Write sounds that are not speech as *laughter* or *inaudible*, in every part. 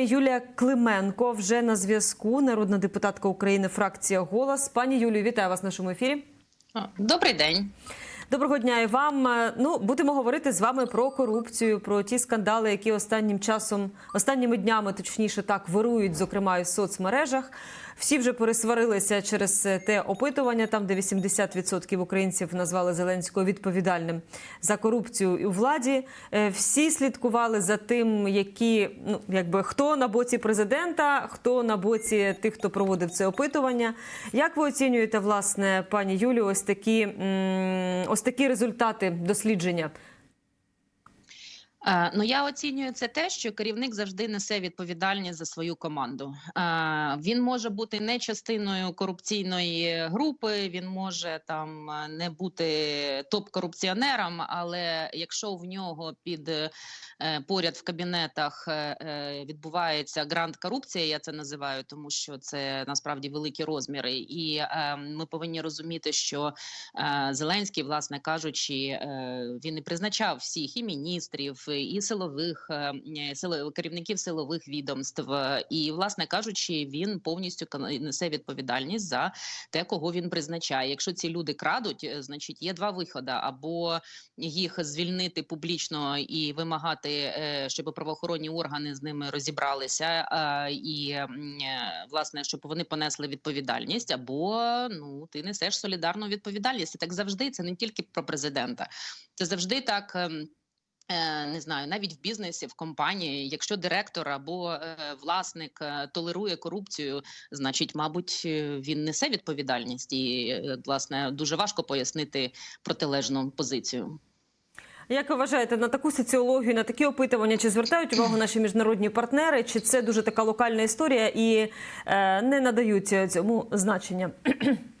Юлія Клименко вже на зв'язку. Народна депутатка України, фракція Голос. Пані Юлію, вітаю вас в нашому ефірі. Добрий день. Доброго дня і вам. Е, Ну будемо говорити з вами про корупцію, про ті скандали, які останнім часом, останніми днями, точніше, так вирують, зокрема і в соцмережах. Всі вже пересварилися через те опитування, там де 80% українців назвали Зеленського відповідальним за корупцію у владі. Е, Всі слідкували за тим, які ну якби хто на боці президента, хто на боці тих, хто проводив це опитування. Як ви оцінюєте, власне, пані Юлію, ось такі ось такі результати дослідження? Е, Ну я оцінюю це те, що керівник завжди несе відповідальність за свою команду. Е, Він може бути не частиною корупційної групи, він може там е, не бути топ-корупціонером, але якщо в нього під поряд в кабінетах відбувається грант корупція, я це називаю, тому що це насправді великі розміри, і ми повинні розуміти, що Зеленський, власне кажучи, він і призначав всіх і міністрів, і силових е, керівників силових відомств. е, І, власне кажучи, він повністю несе відповідальність за те, кого він призначає. Якщо ці люди крадуть, е, значить є два виходи: або їх звільнити публічно і вимагати, е, щоб правоохоронні органи з ними розібралися, е, і е, власне, щоб вони понесли відповідальність, або ну ти несеш солідарну відповідальність. І так завжди це не тільки про президента, це завжди так. Е, Не знаю, навіть в бізнесі, в компанії, якщо директор або е, власник е, толерує корупцію, значить, мабуть, він несе відповідальність, і власне дуже важко пояснити протилежну позицію. Як ви вважаєте, на таку соціологію, на такі опитування, чи звертають увагу *clears throat* наші міжнародні партнери, чи це дуже така локальна історія і не надають цьому значення? *clears throat*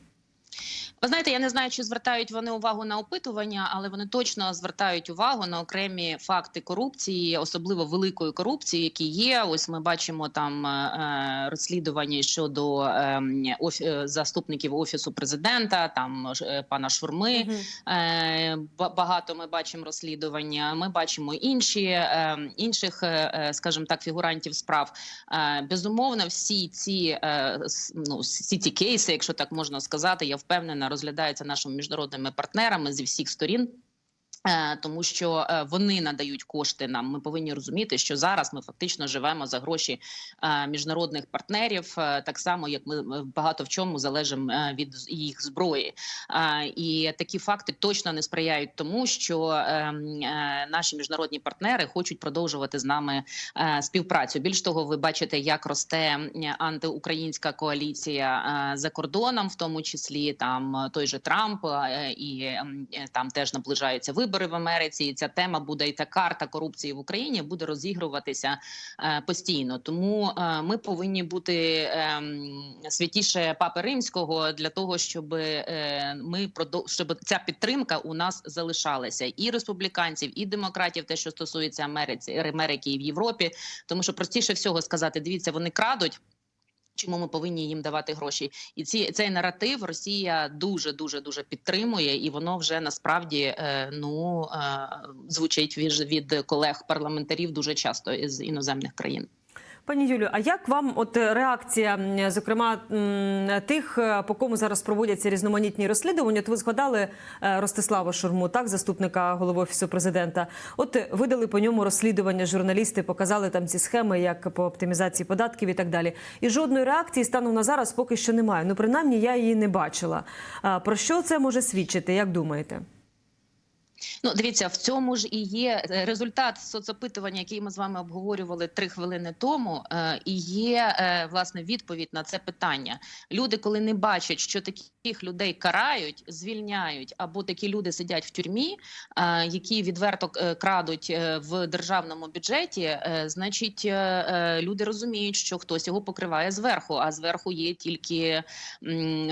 Ви знаєте, я не знаю, чи звертають вони увагу на опитування, але вони точно звертають увагу на окремі факти корупції, особливо великої корупції, які є. Ось ми бачимо там е, розслідування щодо е, оф, е, заступників офісу президента, там е, пана Шурми. Е, багато ми бачимо розслідування. Ми бачимо інші е, інших, е, е, скажімо так, фігурантів справ. Е, Безумовно, всі ці е, ну, всі ці кейси, якщо так можна сказати, я впевнена, розглядаються нашими міжнародними партнерами зі всіх сторін. Е, Тому що е, вони надають кошти нам. Ми повинні розуміти, що зараз ми фактично живемо за гроші е, міжнародних партнерів, так само як ми багато в чому залежимо від їх зброї. І такі факти точно не сприяють тому, що е, м, е, наші міжнародні партнери хочуть продовжувати з нами співпрацю. Більш того, ви бачите, як росте антиукраїнська коаліція за кордоном, в тому числі там той же Трамп, і там теж наближаються вибори в Америці. І ця тема буде і та карта корупції в Україні буде розігруватися е, постійно. Тому е, ми повинні бути ем, святіше папи римського для того, щоб е, ми щоб ця підтримка у нас залишалася і республіканців, і демократів, те, що стосується Америці, Америки і в Європі, тому що простіше всього сказати: дивіться, вони крадуть. Чому ми повинні їм давати гроші? І ці цей наратив Росія дуже дуже дуже підтримує, і воно вже насправді е, ну е, звучить від, від колег парламентарів дуже часто із іноземних країн. Пані Юлію, а як вам от е, реакція, зокрема тих, е, по кому зараз проводяться різноманітні розслідування? От ви згадали е, Ростислава Шурму, так, заступника голови офісу президента. От видали по ньому розслідування журналісти, показали там ці схеми, як по оптимізації податків і так далі. І жодної реакції станом на зараз поки що немає. Ну принаймні я її не бачила. Про що це може свідчити? Як думаєте? Ну, дивіться, в цьому ж і є е, результат соцопитування, який ми з вами обговорювали три хвилини тому. е, І є е, власне відповідь на це питання. Люди, коли не бачать, що таких людей карають, звільняють, або такі люди сидять в тюрмі, які відверто крадуть в державному бюджеті, значить люди розуміють, що хтось його покриває зверху, а зверху є тільки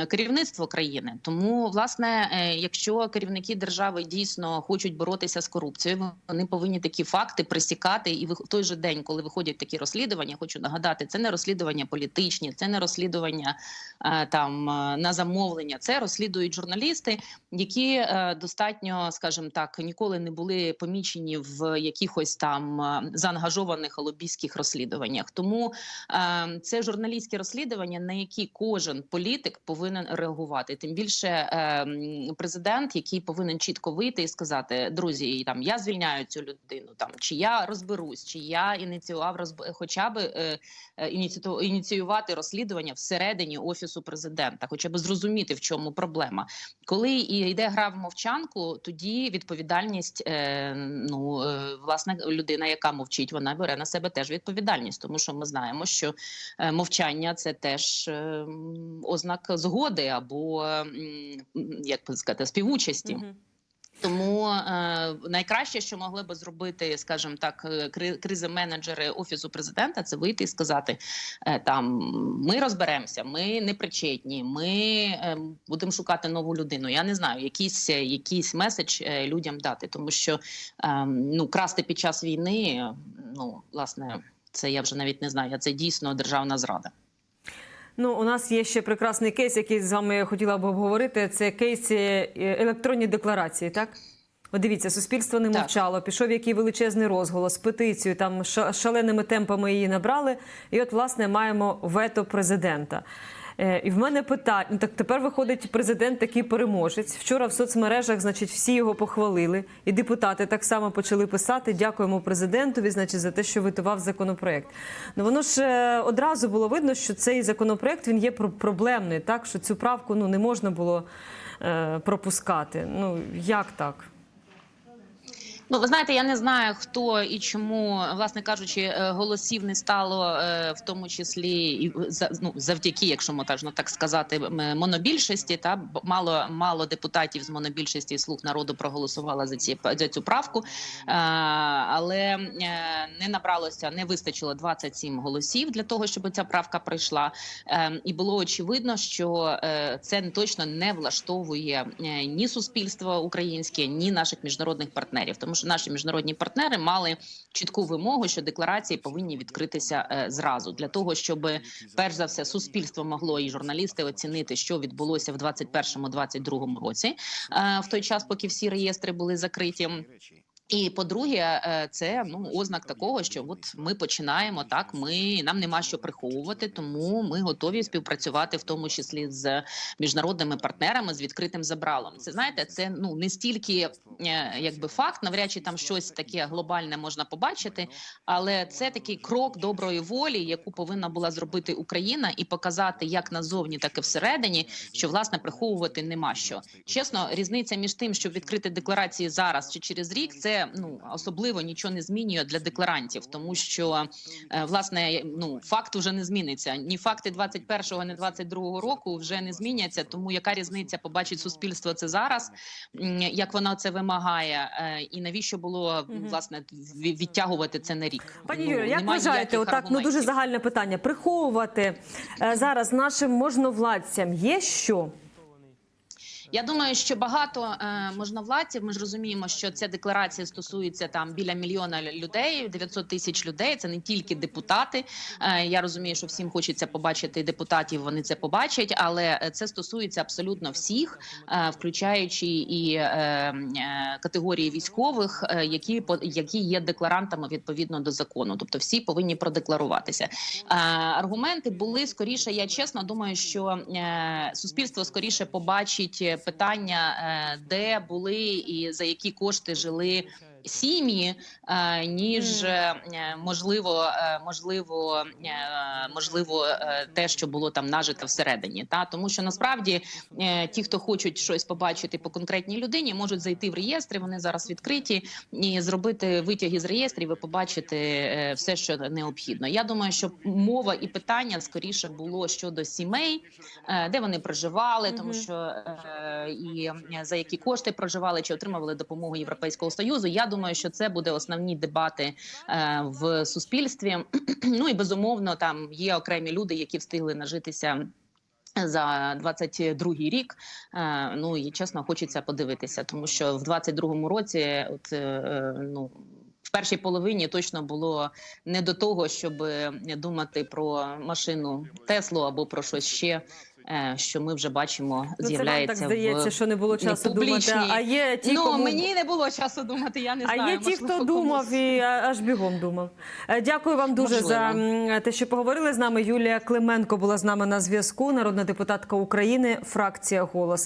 керівництво країни. Тому, власне, якщо керівники держави дійсно дійсно хочуть боротися з корупцією, вони повинні такі факти присікати. І в той же день, коли виходять такі розслідування, хочу нагадати, це не розслідування політичні, це не розслідування е, там е, на замовлення. Це розслідують журналісти, які е, достатньо, скажімо так, ніколи не були помічені в якихось там заангажованих лобійських розслідуваннях. Тому це журналістські розслідування, на які кожен політик повинен реагувати. Тим більше президент, який повинен чітко вийти і сказати: друзі, там я звільняю цю людину, там чи я розберусь, чи я ініціював розб... хоча б е, е, ініціювати розслідування всередині офісу президента, хоча б зрозуміти в чому проблема. Коли і йде гра в мовчанку, тоді відповідальність е, ну е, власне людина, яка мовчить, вона бере на себе теж відповідальність, тому що ми знаємо, що е, мовчання це теж е, ознак згоди або м, як сказати, співучасті. Мгм. Тому е, найкраще, що могли би зробити, скажімо так, е, кризи-менеджери офісу президента, це вийти і сказати: е, там ми розберемося, ми не причетні, ми е, будемо шукати нову людину. Я не знаю, якийсь е, якийсь меседж е, людям дати, тому що е, ну красти під час війни, ну власне, це я вже навіть не знаю. Це дійсно державна зрада. Ну, у нас є ще прекрасний кейс, який з вами я хотіла б обговорити. Це кейс е, електронні декларації, так? От дивіться, суспільство не мовчало. Пішов який величезний розголос, петицію, там ша- шаленими темпами її набрали. І от, власне, маємо вето президента. Е, І в мене питання: ну, так тепер виходить президент такий переможець. Вчора в соцмережах, значить, всі його похвалили, і депутати так само почали писати. Дякуємо президентові, значить, за те, що витував законопроект. Ну воно ж е, одразу було видно, що цей законопроект він є про- проблемний, так що цю правку ну не можна було е, пропускати. Ну як так? Ну, ви знаєте, я не знаю, хто і чому, власне кажучи, е, голосів не стало, е, в тому числі і ну, завдяки, якщо можна так сказати, монобільшості. Та мало мало депутатів з монобільшості слуг народу проголосували за ці за цю правку, Е, але е, не набралося, не вистачило 27 голосів для того, щоб ця правка пройшла. Е, І було очевидно, що е, це точно не влаштовує е, ні суспільство українське, ні наших міжнародних партнерів, тому наші міжнародні партнери мали чітку вимогу, що декларації повинні відкритися е, зразу для того, щоб перш за все суспільство могло і журналісти оцінити, що відбулося в 21-22 році, е, в той час, поки всі реєстри були закриті. І по-друге, е, це ну ознак такого, що от ми починаємо так. Ми нам нема що приховувати, тому ми готові співпрацювати, в тому числі з міжнародними партнерами з відкритим забралом. Це знаєте, це ну не стільки е, якби факт, навряд чи там щось таке глобальне можна побачити, але це такий крок доброї волі, яку повинна була зробити Україна, і показати як назовні, так і всередині, що власне приховувати нема що. Чесно, різниця між тим, щоб відкрити декларації зараз чи через рік, це ну особливо нічого не змінює для декларантів, тому що е, власне ну факт вже не зміниться. Ні факти 21-го, ні 22-го року вже не зміняться. Тому яка різниця побачить суспільство це зараз, як воно це вимагає, е, і навіщо було власне відтягувати це на рік? Пані Ну, Юрію, як немає вважаєте, отак ну дуже загальне питання. Приховувати е, зараз нашим можновладцям є що? Я думаю, що багато е, можновладців. Ми ж розуміємо, що ця декларація стосується там біля мільйона людей, 900 тисяч людей. Це не тільки депутати. Е, я розумію, що всім хочеться побачити депутатів. Вони це побачать, але е, це стосується абсолютно всіх, включаючи і категорії військових, які які є декларантами відповідно до закону. Тобто всі повинні продекларуватися. Аргументи були скоріше. Я чесно думаю, що суспільство скоріше побачить питання, е, де були і за які кошти жили. Сім'ї е, ніж е, можливо, е, можливо, можливо, те, що було там нажито всередині, та тому що насправді ті, хто хочуть щось побачити по конкретній людині, можуть зайти в реєстри. Вони зараз відкриті і зробити витяги з реєстрів і побачити все, що необхідно. Я думаю, що мова і питання скоріше було щодо сімей, де вони проживали, тому що і за які кошти проживали чи отримували допомогу Європейського союзу. Я думаю, що це буде основні дебати е, в суспільстві. *clears throat* Ну і безумовно, там є окремі люди, які встигли нажитися. За 22-й рік, Е, ну і чесно, хочеться подивитися, тому що в 22-му році, от е, е, ну в першій половині точно було не до того, щоб е, думати про машину Теслу або про щось ще, е, що ми вже бачимо, Ну, з'являється так здається, в що не було часу думати. А є ті, ну кому... мені не було часу думати. Я не А є ті, можливо, хто комусь. думав і аж бігом думав. Е, Дякую вам дуже Можливо. за те, що поговорили з нами. Юлія Клименко була з нами на зв'язку, народна депутатка України, фракція Голос.